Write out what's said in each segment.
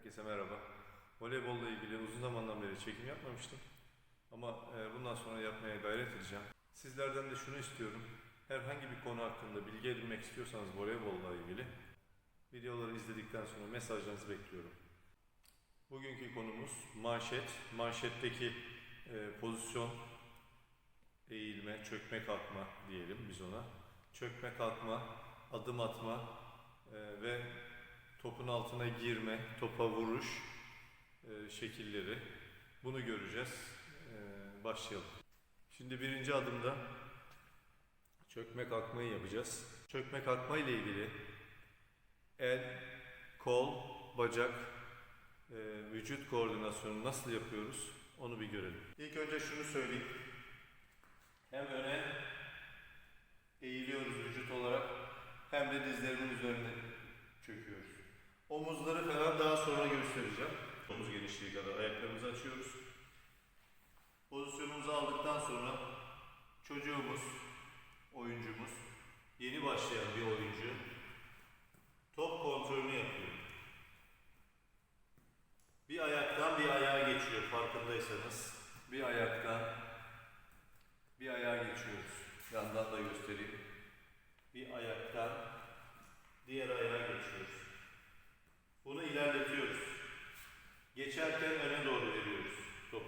Herkese merhaba. Voleybolla ilgili uzun zamandan beri çekim yapmamıştım. Ama e, bundan sonra yapmaya gayret edeceğim. Sizlerden de şunu istiyorum. Herhangi bir konu hakkında bilgi edinmek istiyorsanız voleybolla ilgili videoları izledikten sonra mesajlarınızı bekliyorum. Bugünkü konumuz manşet. Manşetteki e, pozisyon, eğilme, çökme kalkma diyelim biz ona. Çökme kalkma, adım atma e, ve topun altına girme, topa vuruş e, şekilleri. Bunu göreceğiz. E, başlayalım. Şimdi birinci adımda çökme kalkmayı yapacağız. Çökme kalkma ile ilgili el, kol, bacak, e, vücut koordinasyonu nasıl yapıyoruz onu bir görelim. İlk önce şunu söyleyeyim. Hem öne eğiliyoruz vücut olarak hem de dizlerimin üzerine. Omuzları falan daha sonra göstereceğim. Omuz genişliği kadar ayaklarımızı açıyoruz. Pozisyonumuzu aldıktan sonra çocuğumuz, oyuncumuz, yeni başlayan bir oyuncu top kontrolünü yapıyor. Bir ayaktan bir ayağa geçiyor farkındaysanız. Bir ayaktan bir ayağa geçiyoruz. Yandan da göstereyim. Bir ayaktan diğer ayağa ilerletiyoruz. Geçerken öne doğru top.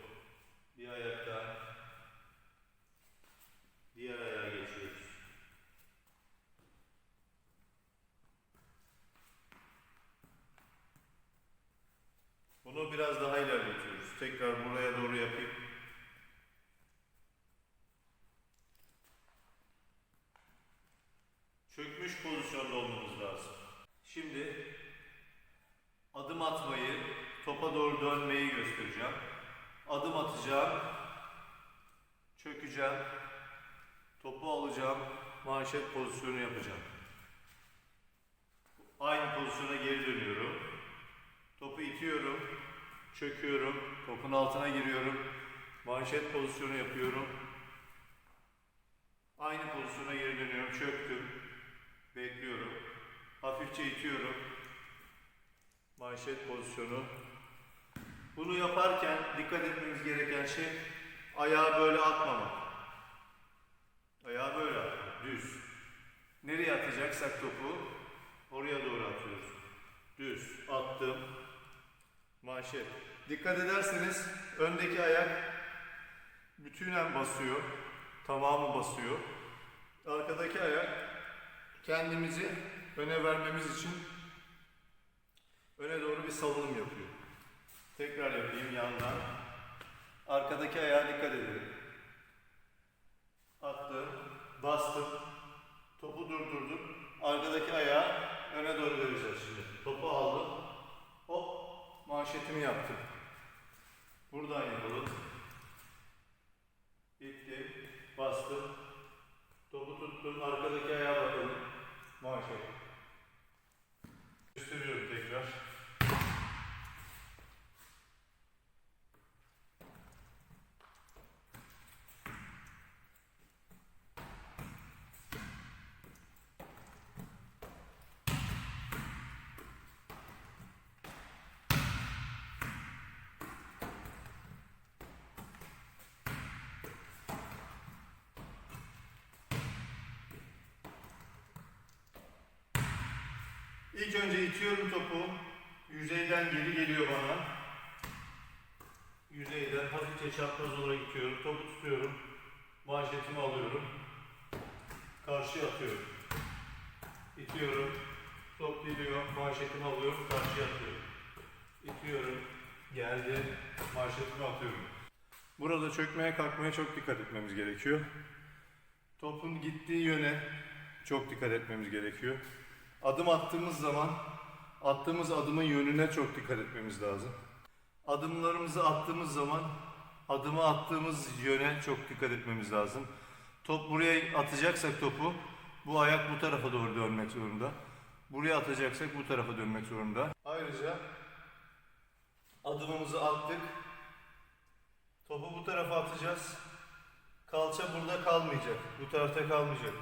Bir ayaktan diğer ayağa geçiyoruz. Bunu biraz daha ilerletiyoruz. Tekrar buraya doğru yapayım. Çökmüş pozisyonda olmamız lazım. Şimdi adım atmayı, topa doğru dönmeyi göstereceğim. Adım atacağım, çökeceğim, topu alacağım, manşet pozisyonu yapacağım. Aynı pozisyona geri dönüyorum. Topu itiyorum, çöküyorum, topun altına giriyorum, manşet pozisyonu yapıyorum. Aynı pozisyona geri dönüyorum, çöktüm, bekliyorum, hafifçe itiyorum, manşet pozisyonu. Bunu yaparken dikkat etmemiz gereken şey ayağı böyle atmamak. Ayağı böyle atmak, düz. Nereye atacaksak topu oraya doğru atıyoruz. Düz attım. Manşet. Dikkat ederseniz öndeki ayak bütünen basıyor. Tamamı basıyor. Arkadaki ayak kendimizi öne vermemiz için öne doğru bir salınım yapıyor. Tekrar yapayım yandan. Arkadaki ayağa dikkat edin. Attım, bastım, topu durdurdum. Arkadaki ayağı öne doğru vereceğiz şimdi. Topu aldım. Hop, manşetimi yaptım. Buradan yapalım. İttim, bastım. Topu tuttum, arkadaki ayağa bakalım. Manşet. Gösteriyorum tekrar. İlk önce itiyorum topu. Yüzeyden geri geliyor bana. Yüzeyden hafifçe çapraz olarak itiyorum. Topu tutuyorum. Manşetimi alıyorum. Karşıya atıyorum. İtiyorum. Top geliyor. Manşetimi alıyorum. Karşıya atıyorum. İtiyorum. Geldi. Manşetimi atıyorum. Burada çökmeye kalkmaya çok dikkat etmemiz gerekiyor. Topun gittiği yöne çok dikkat etmemiz gerekiyor. Adım attığımız zaman attığımız adımın yönüne çok dikkat etmemiz lazım. Adımlarımızı attığımız zaman adımı attığımız yöne çok dikkat etmemiz lazım. Top buraya atacaksak topu bu ayak bu tarafa doğru dönmek zorunda. Buraya atacaksak bu tarafa dönmek zorunda. Ayrıca adımımızı attık. Topu bu tarafa atacağız. Kalça burada kalmayacak. Bu tarafta kalmayacak.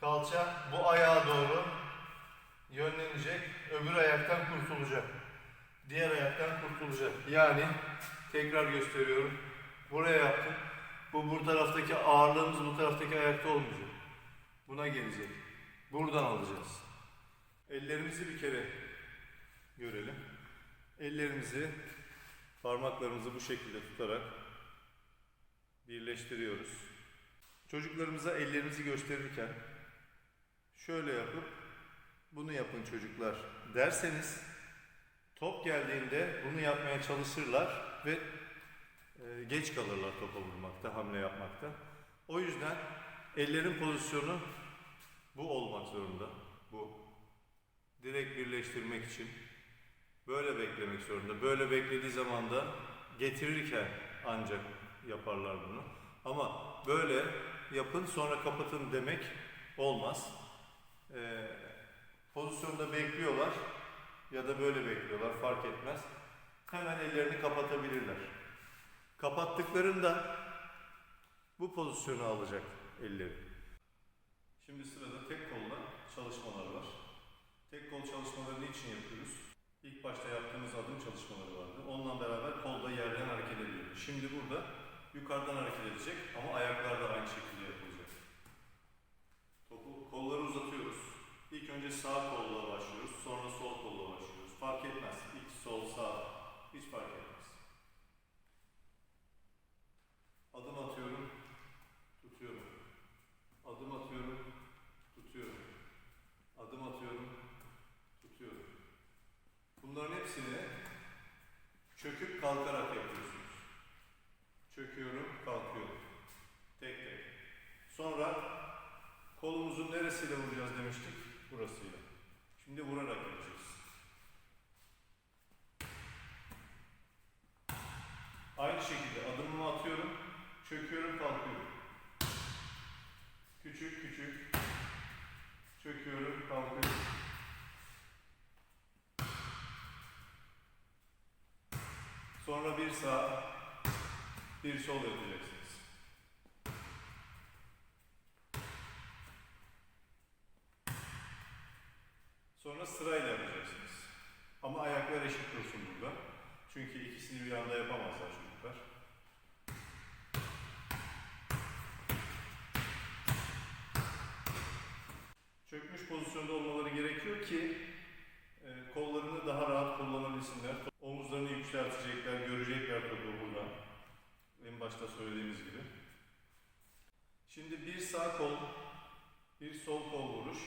Kalça bu ayağa doğru yönlenecek, öbür ayaktan kurtulacak. diğer ayaktan kurtulacak. Yani tekrar gösteriyorum. Buraya yaptım. Bu bu taraftaki ağırlığımız bu taraftaki ayakta olmayacak. Buna gelecek. Buradan alacağız. Ellerimizi bir kere görelim. Ellerimizi parmaklarımızı bu şekilde tutarak birleştiriyoruz. Çocuklarımıza ellerimizi gösterirken şöyle yapıp bunu yapın çocuklar derseniz top geldiğinde bunu yapmaya çalışırlar ve e, geç kalırlar topa vurmakta, hamle yapmakta. O yüzden ellerin pozisyonu bu olmak zorunda. Bu. Direkt birleştirmek için böyle beklemek zorunda. Böyle beklediği zaman da getirirken ancak yaparlar bunu. Ama böyle yapın sonra kapatın demek olmaz. Ee, pozisyonda bekliyorlar ya da böyle bekliyorlar fark etmez. Hemen ellerini kapatabilirler. Kapattıklarında bu pozisyonu alacak elleri. Şimdi sırada tek kolla çalışmalar var. Tek kol çalışmalarını için yapıyoruz? İlk başta yaptığımız adım çalışmaları vardı. Onunla beraber kol da yerden hareket ediyor. Şimdi burada yukarıdan hareket edecek ama ayaklar da aynı şekilde yapılacak. Topu, kolları uzatıyoruz. İlk önce sağ kolla başlıyoruz, sonra sol kolla başlıyoruz. Fark etmez. İlk sol, sağ, hiç fark etmez. Adım atıyorum, tutuyorum. Adım atıyorum, tutuyorum. Adım atıyorum, tutuyorum. Bunların hepsini çöküp kalkarak yapıyorsunuz. Çöküyorum, kalkıyorum. Tek tek. Sonra kolumuzun neresiyle vuracağız demiştik? Burasıyla. Şimdi vurarak yapacağız. Aynı şekilde adımımı atıyorum, çöküyorum, kalkıyorum. Küçük küçük çöküyorum, kalkıyorum. Sonra bir sağ, bir sol yapacaksınız. Sonra sırayla yapacaksınız. Ama ayaklar eşit dursun burada. Çünkü ikisini bir anda yapamazlar çocuklar. Çökmüş pozisyonda olmaları gerekiyor ki e, kollarını daha rahat kullanabilsinler. Omuzlarını yükseltecekler, görecekler topu burada. En başta söylediğimiz gibi. Şimdi bir sağ kol, bir sol kol vuruş.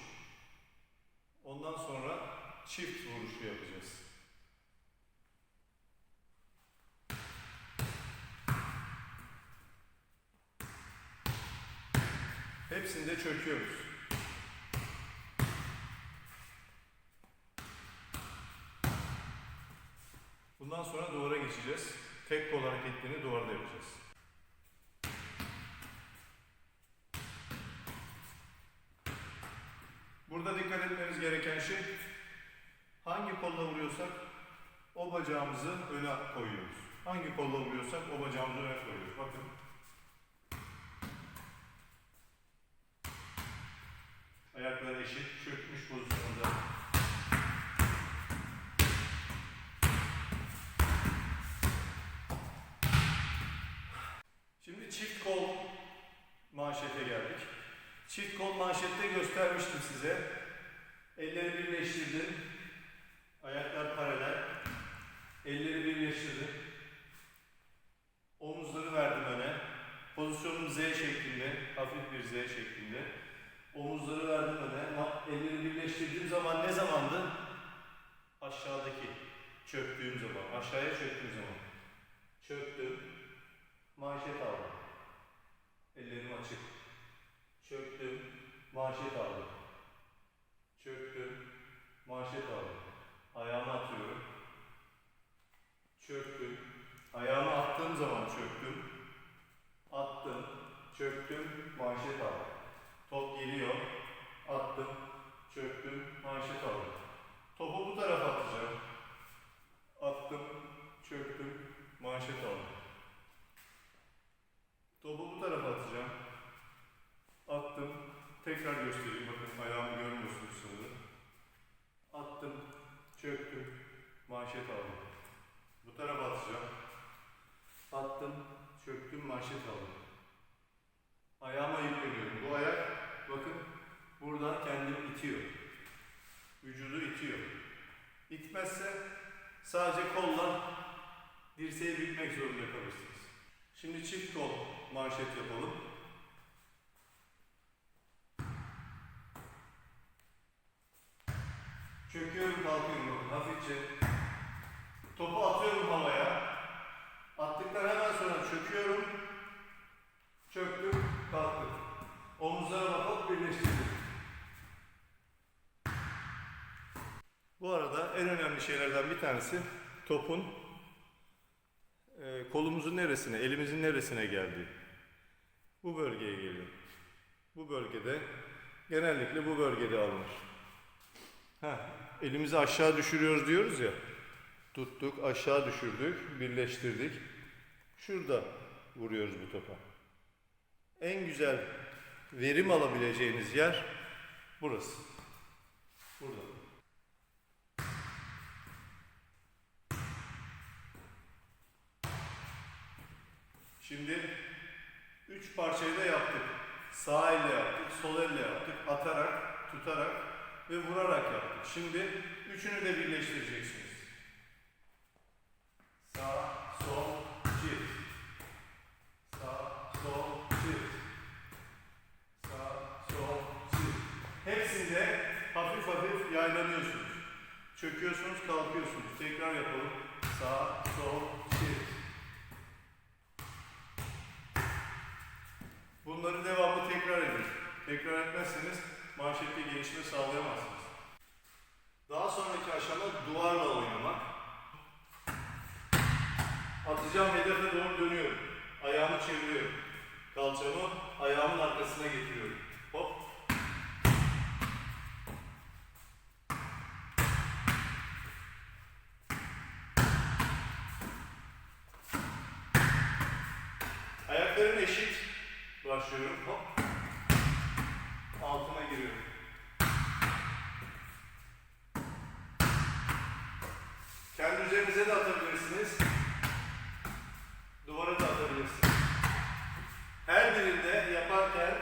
Ondan sonra çift vuruşu yapacağız. Hepsinde çöküyoruz. Bundan sonra duvara geçeceğiz. Tek kol hareketlerini duvarda yapacağız. Burada dikkat etmemiz gereken şey hangi kolla vuruyorsak o bacağımızı öne koyuyoruz. Hangi kolla vuruyorsak o bacağımızı öne koyuyoruz. Bakın. Ayaklar eşit, çökmüş pozisyonda. Şimdi çift kol manşete geldik. Çift kol manşette göstermiştim size. Elleri birleştirdim. Ayaklar paralel. Elleri birleştirdim. Omuzları verdim öne. Pozisyonum Z şeklinde, hafif bir Z şeklinde. Omuzları verdim öne. Elleri birleştirdiğim zaman ne zamandı? Aşağıdaki çöktüğüm zaman, aşağıya çöktüğüm zaman. Çöktüm, manşet aldım. Ellerim açık. Çöktüm, manşet aldım. Çöktüm, manşet aldım. Ayağımı atıyorum. Çöktüm. Ayağımı attığım zaman çöktüm. Attım, çöktüm, manşet aldım. Top geliyor. Attım, çöktüm, manşet aldım. Topu bu tarafa atacağım. Attım, çöktüm, manşet aldım. Topu bu tarafa atacağım. Attım. Tekrar göstereyim. Bakın ayağımı görmüyorsunuz sanırım. Attım. Çöktüm. Bu tarafa atacağım. Attım, çöktüm, manşet aldım. Ayağıma yükleniyorum. Bu ayak bakın buradan kendini itiyor. Vücudu itiyor. İtmezse sadece kolla dirseği bükmek zorunda kalırsınız. Şimdi çift kol manşet yapalım. Çöküyorum kalkıyorum bakın hafifçe. Topu atıyorum havaya. Attıktan hemen sonra çöküyorum. Çöktüm, kalktım. Omuzlara bakıp birleştirdim. Bu arada en önemli şeylerden bir tanesi topun e, kolumuzun neresine, elimizin neresine geldiği. Bu bölgeye geliyor. Bu bölgede, genellikle bu bölgede alınır. Heh, elimizi aşağı düşürüyoruz diyoruz ya. Tuttuk, aşağı düşürdük, birleştirdik. Şurada vuruyoruz bu topa. En güzel verim alabileceğiniz yer burası. Burada. Şimdi üç parçayı da yaptık. Sağ elle yaptık, sol elle yaptık, atarak, tutarak ve vurarak yaptık. Şimdi üçünü de birleştireceksiniz. Sağ, sol, çift. Sağ, sol, çift. Sağ, sol, çift. Hepsinde hafif hafif yaylanıyorsunuz. Çöküyorsunuz, kalkıyorsunuz. Tekrar yapalım. Sağ, sol, çift. Bunları devamlı tekrar edin. Tekrar etmezseniz manşette gelişme sağlayamazsınız. Daha sonraki aşama duvarla oynamak. Atacağım hedefe doğru dönüyorum. Ayağımı çeviriyorum. Kalçamı ayağımın arkasına getiriyorum. Hop. Ayaklarım eşit. Başlıyorum. Hop. Altına giriyorum. Kendi üzerinize de atabilirsiniz. Duvara da atabilirsiniz. Her birinde yaparken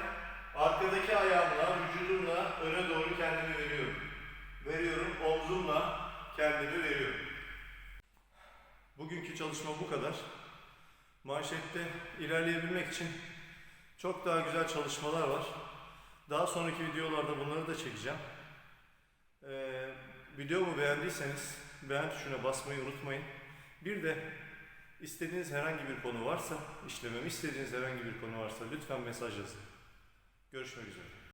arkadaki ayağımla, vücudumla öne doğru kendimi veriyorum. Veriyorum, omzumla kendimi veriyorum. Bugünkü çalışma bu kadar. Manşette ilerleyebilmek için çok daha güzel çalışmalar var. Daha sonraki videolarda bunları da çekeceğim. Ee, videomu beğendiyseniz beğen tuşuna basmayı unutmayın. Bir de istediğiniz herhangi bir konu varsa, işlememi istediğiniz herhangi bir konu varsa lütfen mesaj yazın. Görüşmek üzere.